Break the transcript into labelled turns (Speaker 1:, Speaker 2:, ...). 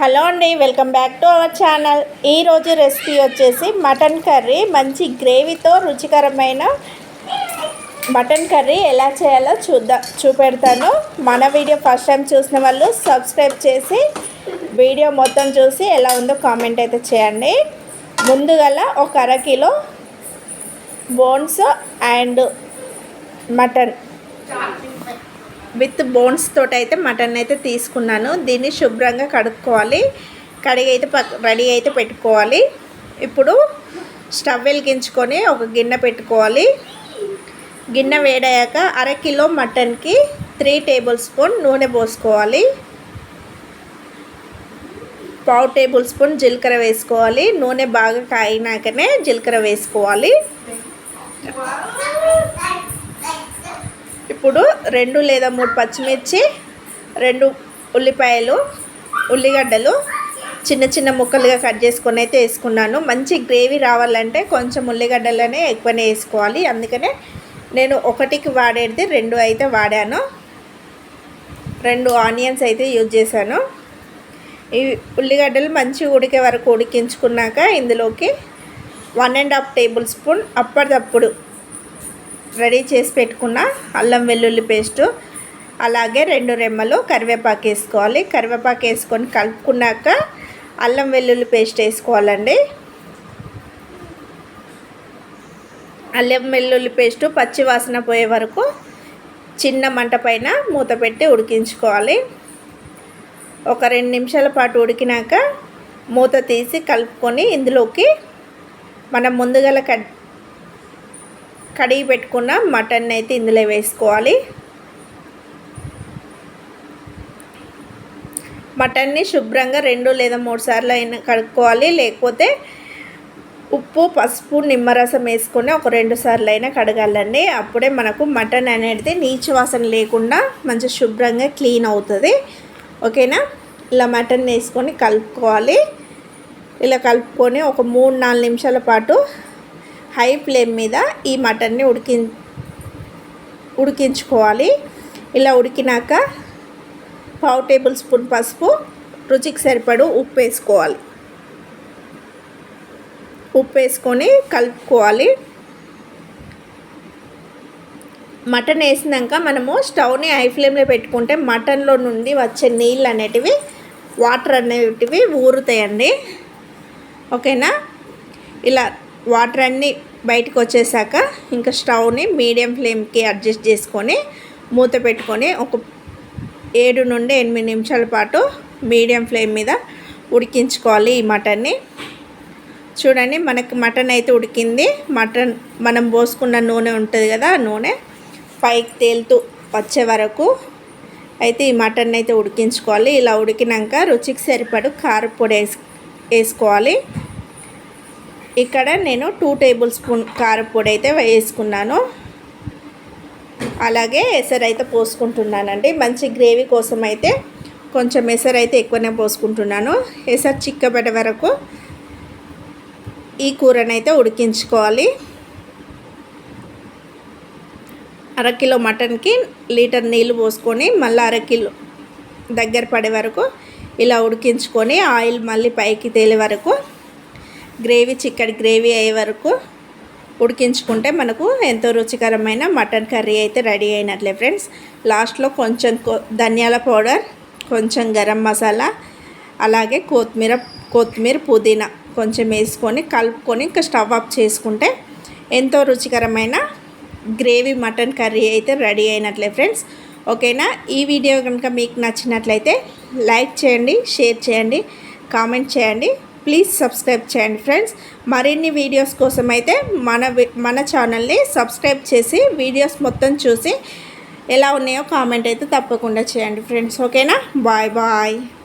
Speaker 1: Hello అండి welcome back to our channel. ఈరోజు recipe వచ్చేసి మటన్ కర్రీ. మంచి గ్రేవీతో రుచికరమైన మటన్ కర్రీ ఎలా చేయాలో చూద్దాం చూపెడతాను. మన వీడియో ఫస్ట్ టైం చూసిన వాళ్ళు సబ్స్క్రైబ్ చేసి వీడియో మొత్తం చూసి ఎలా ఉందో కామెంట్ అయితే చేయండి. ముందుగల ఒక అరకిలో bones and mutton. With bones తోటి అయితే మటన్ అయితే తీసుకున్నాను. దీన్ని శుభ్రంగా కడుక్కోవాలి. కడిగి అయితే రెడీ అయితే పెట్టుకోవాలి. ఇప్పుడు స్టవ్ వెలిగించుకొని ఒక గిన్నె పెట్టుకోవాలి. గిన్నె వేడయ్యాక అర కిలో మటన్కి త్రీ టేబుల్ స్పూన్ నూనె పోసుకోవాలి. పావు టేబుల్ స్పూన్ జీలకర్ర వేసుకోవాలి. నూనె బాగా కాగినాకనే జీలకర్ర వేసుకోవాలి. ఇప్పుడు రెండు లేదా మూడు పచ్చిమిర్చి రెండు ఉల్లిపాయలు ఉల్లిగడ్డలు చిన్న చిన్న ముక్కలుగా కట్ చేసుకొని అయితే వేసుకున్నాను. మంచి గ్రేవీ రావాలంటే కొంచెం ఉల్లిగడ్డలనే ఎక్కువనే వేసుకోవాలి. అందుకనే నేను ఒకటికి వాడేది రెండు అయితే వాడాను. రెండు ఆనియన్స్ అయితే యూజ్ చేశాను. ఈ ఉల్లిగడ్డలు మంచి ఉడికే వరకు ఉడికించుకున్నాక ఇందులోకి one and half table spoon అప్పటిదప్పుడు ready చేసి పెట్టుకున్న అల్లం వెల్లుల్లి పేస్టు అలాగే రెండు రెమ్మలు కరివేపాకు వేసుకోవాలి. కరివేపాకు వేసుకొని కలుపుకున్నాక అల్లం వెల్లుల్లి పేస్ట్ వేసుకోవాలండి. అల్లం వెల్లుల్లి పేస్టు పచ్చి వాసన పోయే వరకు చిన్న మంట పైన మూత పెట్టి ఉడికించుకోవాలి. ఒక రెండు నిమిషాల పాటు ఉడికినాక మూత తీసి కలుపుకొని ఇందులోకి మనం ముందుగల కట్ కడిగి పెట్టుకున్న మటన్ అయితే ఇందులో వేసుకోవాలి. మటన్ని శుభ్రంగా రెండు లేదా మూడు సార్లు అయినా కడుక్కోవాలి. లేకపోతే ఉప్పు పసుపు నిమ్మరసం వేసుకొని ఒక రెండు సార్లు అయినా కడగాలండి. అప్పుడే మనకు మటన్ అనేది నీచు వాసన లేకుండా మంచి శుభ్రంగా క్లీన్ అవుతుంది. ఓకేనా? ఇలా మటన్ వేసుకొని కలుపుకోవాలి. ఇలా కలుపుకొని ఒక మూడు నాలుగు నిమిషాల పాటు హై ఫ్లేమ్ మీద ఈ మటన్ని ఉడికి ఉడికించుకోవాలి. ఇలా ఉడికినాక పావు టేబుల్ స్పూన్ పసుపు రుచికి సరిపడు ఉప్పు వేసుకోవాలి. ఉప్పు వేసుకొని కలుపుకోవాలి. మటన్ వేసినాక మనము స్టవ్ని హై ఫ్లేమ్లో పెట్టుకుంటే మటన్లో నుండి వచ్చే నీళ్ళు అనేటివి వాటర్ అనేటివి ఊరుతాయండి. ఓకేనా? ఇలా వాటర్ అన్నీ బయటకు వచ్చేసాక ఇంకా స్టవ్ని మీడియం ఫ్లేమ్కి అడ్జస్ట్ చేసుకొని మూత పెట్టుకొని ఒక ఏడు నుండి ఎనిమిది నిమిషాల పాటు మీడియం ఫ్లేమ్ మీద ఉడికించుకోవాలి ఈ మటన్ని. చూడండి మనకి మటన్ అయితే ఉడికింది. మటన్ మనం పోసుకున్న నూనె ఉంటుంది కదా ఆ నూనె పైకి తేలుతూ వచ్చే వరకు అయితే ఈ మటన్ అయితే ఉడికించుకోవాలి. ఇలా ఉడికినాక రుచికి సరిపడు కారపొడి వేసు వేసుకోవాలి. ఇక్కడ నేను టూ టేబుల్ స్పూన్ కారపొడి అయితే వేసుకున్నాను. అలాగే ఎసరు అయితే పోసుకుంటున్నానండి. మంచి గ్రేవీ కోసం అయితే కొంచెం ఎసరు అయితే ఎక్కువనే పోసుకుంటున్నాను. ఎసరు చిక్కబడే వరకు ఈ కూరనైతే ఉడికించుకోవాలి. అరకిలో మటన్కి లీటర్ నీళ్ళు పోసుకొని మళ్ళీ అరకిలో దగ్గర పడే వరకు ఇలా ఉడికించుకొని ఆయిల్ మళ్ళీ పైకి తేలే వరకు గ్రేవీ చిక్కడి గ్రేవీ అయ్యే వరకు ఉడికించుకుంటే మనకు ఎంతో రుచికరమైన మటన్ కర్రీ అయితే రెడీ అయినట్లే ఫ్రెండ్స్. లాస్ట్లో కొంచెం ధనియాల పౌడర్ కొంచెం గరం మసాలా అలాగే కొత్తిమీర కొత్తిమీర పుదీనా కొంచెం వేసుకొని కలుపుకొని ఇంకా స్టవ్ ఆఫ్ చేసుకుంటే ఎంతో రుచికరమైన గ్రేవీ మటన్ కర్రీ అయితే రెడీ అయినట్లే ఫ్రెండ్స్. ఓకేనా? ఈ వీడియో కనుక మీకు నచ్చినట్లయితే లైక్ చేయండి షేర్ చేయండి కామెంట్ చేయండి. ప్లీజ్ సబ్స్క్రైబ్ చేయండి ఫ్రెండ్స్ మరిన్ని వీడియోస్ కోసం అయితే మన మన ఛానల్ని సబ్స్క్రైబ్ చేసి వీడియోస్ మొత్తం చూసి ఎలా ఉన్నాయో కామెంట్ అయితే తప్పకుండా చేయండి ఫ్రెండ్స్ ఓకేనా బాయ్ బాయ్